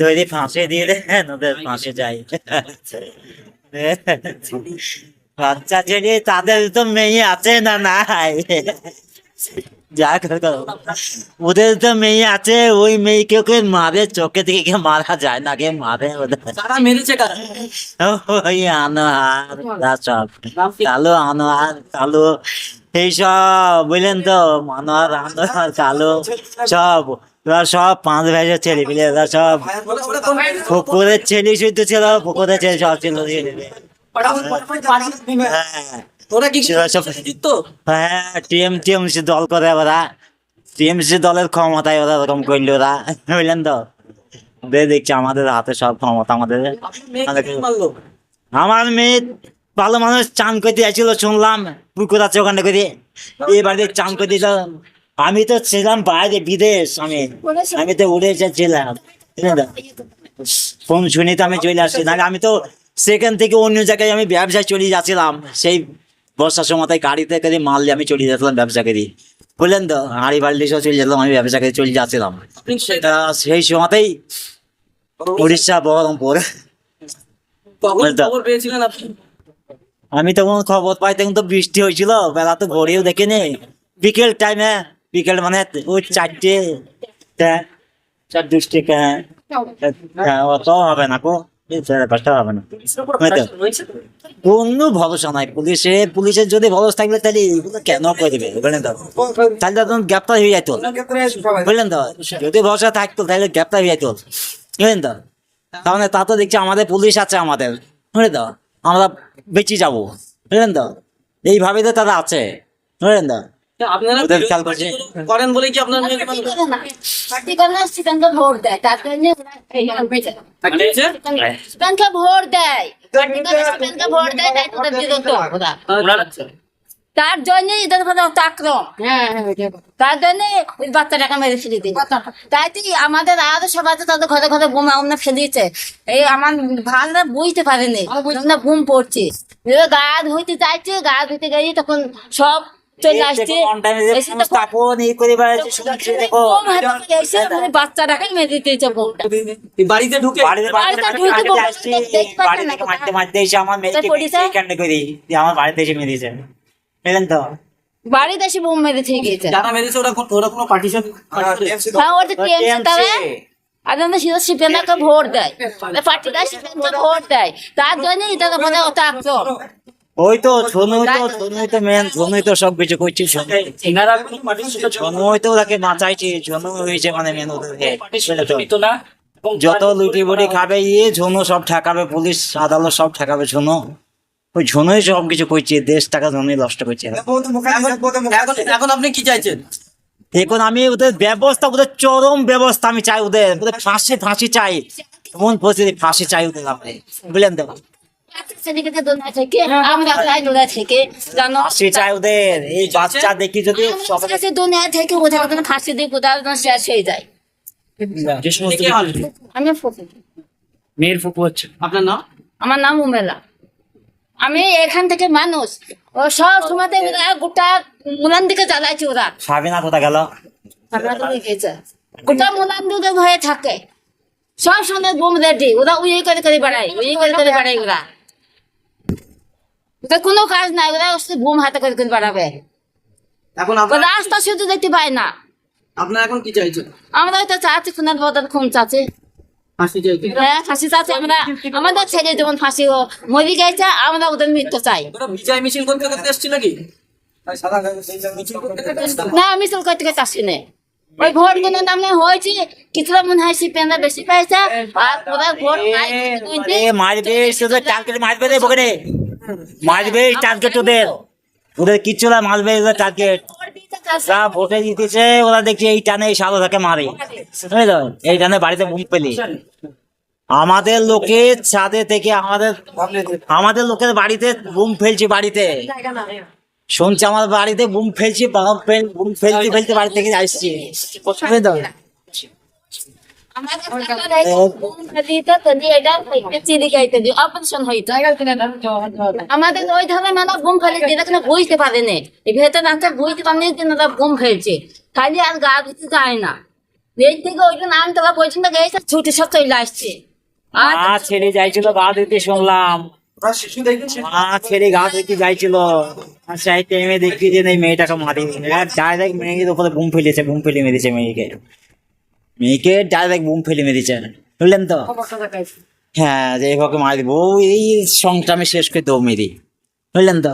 ধরে ফাঁসে দিয়ে দে হ্যাঁ, ওদের ফাঁসে যাই। বাচ্চা ছেড়ে তাদের তো মেয়ে আছে না নাই? যা ওদের তো মেয়ে আছে ওই মেয়েকে ওকে মারে চোখে থেকে মারা যায় না কে মারে ওদের। মেরেছে ওই আনোয়ার সব কালো আনোয়ার কালো। এইসব বুঝলেন তো? আনোয়ার আনোয়ার কালো। সব। ওরা সব পাঁচ ভাইয়ের ছেলে পিলে ওরা সব ছেলে শুধু ছিল ছেলে সব ছিল হ্যাঁ হ্যাঁ দল করে ওরা টিএমসি দলের ক্ষমতায় ওরা ওরকম করল ওরা বুঝলেন তো দেখছি আমাদের হাতে সব ক্ষমতা আমাদের আমার মেয়ে ভালো মানুষ চান করতে যাচ্ছিল শুনলাম পুকুর আছে ওখানে করে বাড়িতে চান করতে আমি তো ছিলাম বাইরে বিদেশ আমি আমি তো উড়ে এসেছিলাম। ফোন শুনে তো আমি চলে আসছি। নাহলে আমি তো সেখান থেকে অন্য জায়গায় আমি ব্যবসায় চলে যাচ্ছিলাম। সেই বর্ষার সময় গাড়িতে করে মাল দিয়ে আমি চলে যাচ্ছিলাম ব্যবসা করি। বুঝলেন তো? হাড়ি বাড়ি সব চলে যেতাম আমি ব্যবসা করে চলে যাচ্ছিলাম। তা সেই সময়তেই উড়িষ্যা বহরমপুর। আমি তখন খবর পাই তখন তো বৃষ্টি হয়েছিল বেলা তো ভোরেও দেখিনি। বিকেল টাইমে বিকেল মানে ওই চারটে চার দৃষ্টি হ্যাঁ অত হবে না কোনো ভরসা নাই, পুলিশে, পুলিশের গ্রেপ্তার বুঝলেন তো? যদি ভরসা থাকতো তাহলে গ্রেপ্তার তো? তা তো দেখছি আমাদের পুলিশ আছে আমাদের বুঝলেন তো? আমরা বেঁচে যাব বুঝলেন তো? এইভাবে তো তারা আছে বুঝলেন তো? আপনারা। করেন কি আপনার না। ভোট দেয়। তার জন্য ভোট দেয়। ভোট দেয় তাই আচ্ছা। তার জন্য এদের তার জন্য বাচ্চাটাকে মেরে ফেলে দিল তাই তো আমাদের আরও সবাই তো তাদের ঘরে ঘরে বোমা অন্য ফেলিয়েছে এই আমার ভালরা বুঝতে পারেনি। না বুম পড়ছে। গা ধুইতে চাইছে গা ধুইতে গেলে তখন সব চলে আসছে। এসে তখন মানে বাচ্চাটাকে মেরে বাড়িতে ঢুকে বাড়িতে বাড়িতে মারতে মারতে এসে আমার মেয়েকে করি? দিয়ে আমার বাড়িতে এসে মেরেছে। বুঝলেন তো? বাড়িতে এসে বোম মেরে থেকে গিয়েছে যারা মেরেছে ওরা ওরা কোনো পার্টিশন হ্যাঁ ওর টিএমসি তারা আর সিধা সিপিএনকে ভোট দেয়। পার্টিটা সিপিএনকে ভোট দেয়। তার জন্য এদের উপরে অত আক্রমণ ওই তো সোনুই তো সোনুই তো মেন সোনুই তো সব কিছু করছে সোনুই তো ওকে বাঁচাইছে সোনু হয়েছে মানে মেন যত লুটি বুটি খাবে ইয়ে ঝুনু সব ঠেকাবে পুলিশ আদালত সব ঠেকাবে ঝুনু। ওই ঝুনুই সব কিছু করছে দেশ টাকা ঝুনুই নষ্ট করছে। এখন আপনি কি চাইছেন? এখন আমি ওদের ব্যবস্থা ওদের চরম ব্যবস্থা আমি চাই ওদের। ওদের ফাঁসি ফাঁসি চাই। এমন পরিস্থিতি ফাঁসি চাই ওদের আমি বুঝলেন তো? সেদিকে দুনিয়া থেকে আমরা চাই দুনিয়া থেকে জানো ফাঁসি চাই ওদের এই বাচ্চা দেখি যদি সব আমরা থেকে কোথাও কোথাও ফাঁসি দিয়ে কোথাও যেন শেষ হয়ে যায়। আমি ফুফু। মেয়ের ফুপু হচ্ছে। আপনার নাম? আমার নাম উমেলা। আমি এখান থেকে মানুষ। ও সব সময়তে ওরা গোটা মুলান দিকে চালাইছি ওরা। সাবিনা কোথা গেল? গোটা মুলান দিকে ভয়ে থাকে। সব সময় বোম রেডি। ওরা উই করে করে বেড়ায় উই করে করে বেড়ায় ওরা। ওদের কোনো কাজ নাই ওরা শুধু বোম হাতে করে করে বেড়াবে। এখন রাস্তা শুধু দেখতে পায় না। আপনার এখন কি চাইছেন? আমরা হয়তো চাচ্ছি খুনের বদল খুন চাচ্ছি। ফাঁসি হ্যাঁ ফাঁসি চাচ্ছি আমরা। আমাদের ছেলে যেমন ফাঁসি মরি গেছে আমরা ওদের মৃত্যু চাই। বিজয় মিছিল করতে করতে? না মিছিল করতে করতে আসছি না ওই ভোটগুলো নামে হয়েছে কিছুটা মনে হয় বেশি পাইছে আর ওরা ভোট নাই মারবে রে মারবে টার্গেট ওদের। ওদের কিচ্ছু না ওদের টার্গেট আমাদের ছাদে থেকে আমাদের আমাদের লোকের বাড়িতে বুম ফেলছে বাড়িতে। শুনছি আমার বাড়িতে বুম ফেলছি, বুম ফেলতে ফেলতে বাড়ি থেকে আসছি? আমাদের ওই মানে ফেলে বুঝতে পারেনি বুঝতে পারেনি যে ফেলছে। খালি আর গা ভিতরে যায় না। এই থেকে ওইটা নাম তোলা পর্যন্ত গেছে ছুটি সব চলে আসছে। আর ছেড়ে যাইছিল গা ধুইতে শুনলাম। মা ছেড়ে গা ধুইতে যাইছিল। আর সেই টাইমে দেখি যে এই মেয়েটাকে মারি ডাইরেক্ট মেয়ের উপরে বুম ফেলেছে বুম ফেলে মেরেছে মেয়েকে। মেয়েকে ডাইরেক্ট বুম ফেলে মেরেছে। বুঝলেন তো? হ্যাঁ যে এভাবে মারি দেবো এই সংটা আমি শেষ করে দৌ মেরি। বুঝলেন তো?